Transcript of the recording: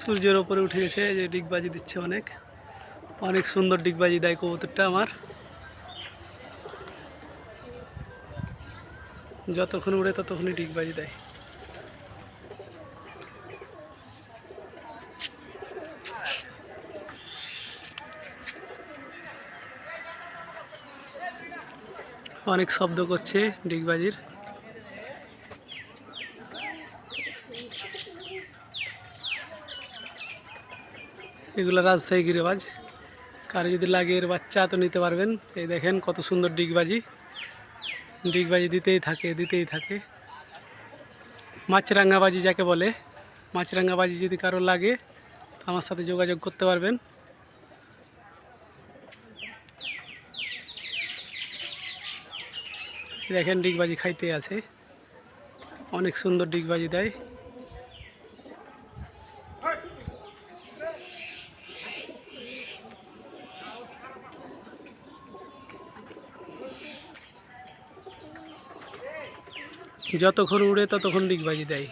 সূর্যের ওপরে উঠে গেছে যে ডিগবাজি দিচ্ছে অনেক। অনেক সুন্দর ডিগবাজি দেয় কবুতরটা আমার। যতক্ষণ উড়ে ততক্ষণই ডিগবাজি দেয়। অনেক শব্দ করছে ডিগবাজির। এগুলো রাজশাহী গিরেবাজ। কারও যদি লাগে এর বাচ্চা তো নিতে পারবেন। এই দেখেন কত সুন্দর ডিগবাজি। ডিগবাজি দিতেই থাকে দিতেই থাকে। মাছরাঙ্গাবাজি যাকে বলে মাছরাঙ্গাবাজি যদি কারও লাগে আমার সাথে যোগাযোগ করতে পারবেন। দেখেন ডিগবাজি খাইতে আছে। অনেক সুন্দর ডিগবাজি দেয়। যতক্ষণ উড়ে ততক্ষণ ডিগবাজি দেয়।